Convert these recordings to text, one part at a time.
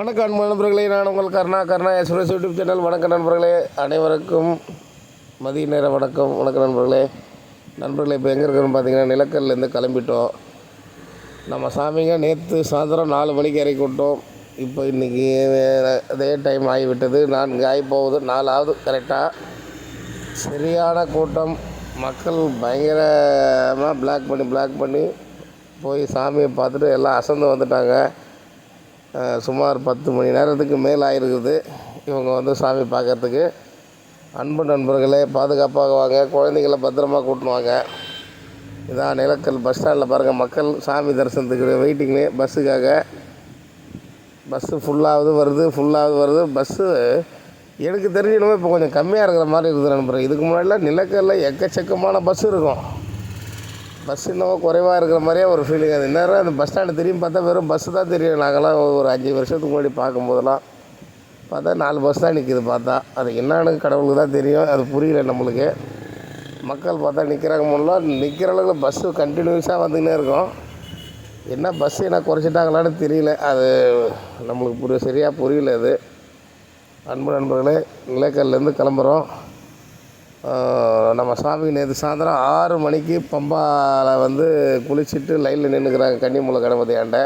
வணக்கம் அன்பு நண்பர்களே நான் உங்கள் Karna Karuna express YouTube channel. வணக்கம் நண்பர்களே அனைவருக்கும் மதிய நேர வணக்கம். வணக்கம் நண்பர்களே. நண்பர்களே இப்போ எங்கே இருக்கிறோன்னு பார்த்தீங்கன்னா நிலக்கல்லேருந்து கிளம்பிட்டோம். நம்ம சாமிங்க நேற்று சாயந்தரம் நாலு மணிக்கு இறக்கி விட்டோம். இப்போ இன்றைக்கி அதே டைம் ஆகிவிட்டது. நான்கு ஆகி போகுது நாலாவது கரெக்டாக சரியான கூட்டம். மக்கள் பயங்கரமாக பிளாக் பண்ணி பிளாக் பண்ணி போய் சாமியை பார்த்துட்டு எல்லாம் அசந்து வந்துட்டாங்க. சுமார் பத்து மணி நேரத்துக்கு மேல் ஆகிருக்குது இவங்க வந்து சாமி பார்க்கறதுக்கு. அன்பு நண்பர்களே பாதுகாப்பாக வாங்க. குழந்தைங்கள பத்திரமா கூட்டின்னு வாங்க. இதான் நிலக்கல் பஸ் ஸ்டாண்டில் பாருங்கள் மக்கள் சாமி தரிசனத்துக்கு வெயிட்டிங்கு பஸ்ஸுக்காக. பஸ்ஸு ஃபுல்லாகுது வருது ஃபுல்லாகுது வருது. பஸ்ஸு எனக்கு தெரிஞ்ச இப்போ கொஞ்சம் கம்மியாக இருக்கிற மாதிரி இருக்குது நண்பர். இதுக்கு முன்னாடிலாம் நிலக்கல்ல எக்கச்சக்கமான பஸ் இருக்கும். பஸ் இன்னமும் குறைவாக இருக்கிற மாதிரியே ஒரு ஃபீலிங் அது. நேரம் அந்த பஸ் ஸ்டாண்டு தெரியும் பார்த்தா வெறும் பஸ்ஸு தான் தெரியும். நாங்கள்லாம் ஒரு அஞ்சு வருஷத்துக்கு முன்னாடி பார்க்கும்போதெல்லாம் பார்த்தா நாலு பஸ் தான் நிற்கிது பார்த்தா. அது என்னன்னு கடவுளுக்கு தான் தெரியும். அது புரியல நம்மளுக்கு. மக்கள் பார்த்தா நிற்கிறாங்க முன்னெல்லாம் நிற்கிற அளவுக்கு பஸ்ஸு கண்டினியூஸாக வந்துக்கினே இருக்கும். என்ன பஸ் என்ன குறைச்சிட்டாங்களான்னு தெரியல. அது நம்மளுக்கு புரிய சரியாக புரியல அது. அன்பு நண்பர்களே நிலக்கல்லேருந்து கிளம்புறோம். நம்ம சாமி நேற்று சாயந்தரம் ஆறு மணிக்கு பம்பாவில் வந்து குளிச்சுட்டு லைனில் நின்றுக்கிறாங்க கன்னிமூல கணபதி ஆண்ட.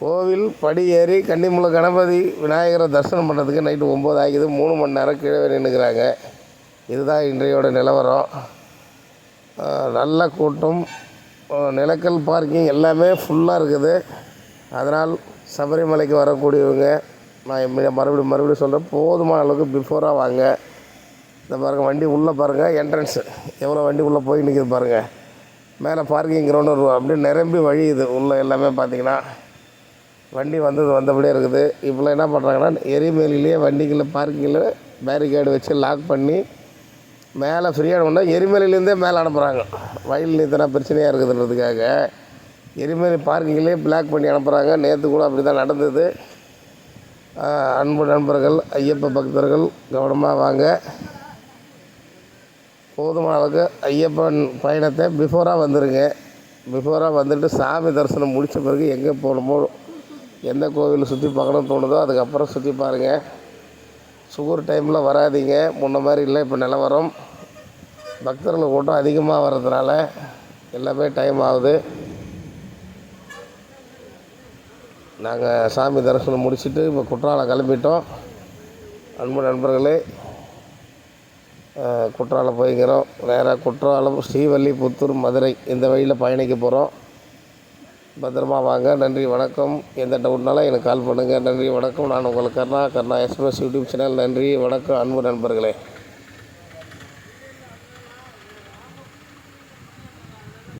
கோவில் படி ஏறி கன்னிமூல கணபதி விநாயகரை தரிசனம் பண்ணுறதுக்கு நைட்டு ஒம்பது ஆகிது. மூணு மணி நேரம் கீழே நின்றுக்கிறாங்க இதுதான் இன்றையோட நிலவரம். நல்ல கூட்டம். நிலக்கல் பார்க்கிங் எல்லாமே ஃபுல்லாக இருக்குது. அதனால் சபரிமலைக்கு வரக்கூடியவங்க நான் மறுபடியும் மறுபடியும் சொல்கிறேன் போதுமான அளவுக்கு பிஃபோராக வாங்க. இந்த பாருங்கள் வண்டி உள்ளே பாருங்கள் என்ட்ரன்ஸு எவ்வளோ வண்டி உள்ளே போய் நிற்கிது பாருங்கள் மேலே பார்க்கிங் கிரவுண்டு ஒரு அப்படியே நிரம்பி வழியுது. உள்ளே எல்லாமே பார்த்தீங்கன்னா வண்டி வந்தது வந்தபடியே இருக்குது. இப்போலாம் என்ன பண்ணுறாங்கன்னா எரிமேலிலேயே வண்டிக்குள்ளே பார்க்கிங்கில் பேரிகேடு வச்சு லாக் பண்ணி மேலே ஃப்ரீயாக பண்ணால் எரிமலையிலேருந்தே மேலே அனுப்புகிறாங்க வயல் இத்தனை பிரச்சனையாக இருக்குதுன்றதுக்காக எரிமலை பார்க்கிங்லேயே பிளாக் பண்ணி அனுப்புகிறாங்க நேற்று கூட அப்படி தான் நடந்தது அன்பு நண்பர்கள் ஐயப்ப பக்தர்கள் கவனமாக வாங்க. போதுமான அளவுக்கு ஐயப்பன் பயணத்தை பிஃபோராக வந்துடுங்க பிஃபோராக வந்துட்டு சாமி தரிசனம் முடித்த பிறகு எங்கே போகணுமோ எந்த கோவில் சுற்றி பார்க்கணும்னு தோணுதோ அதுக்கப்புறம் சுற்றி பாருங்கள் சுகர் டைமில் வராதீங்க. முன்ன மாதிரி இல்லை இப்போ நிலவரம். பக்தர்கள் கூட்டம் அதிகமாக வர்றதுனால எல்லாமே டைம் ஆகுது. நாங்கள் சாமி தரிசனம் முடிச்சுட்டு இப்போ குற்றாலம் கிளம்பிட்டோம். அன்பு நண்பர்களே குற்றாலம் போய்க்கிறோம். நேராக குற்றாலம் ஸ்ரீவல்லிபுத்தூர் மதுரை இந்த வழியில் பயணிக்க போகிறோம் பத்திரமா வாங்க. நன்றி வணக்கம். எந்த டவுட்னாலும் எனக்கு கால் பண்ணுங்கள் நன்றி வணக்கம். நான் உங்களுக்கு Karna Karna express YouTube channel. நன்றி வணக்கம் அன்பு நண்பர்களே.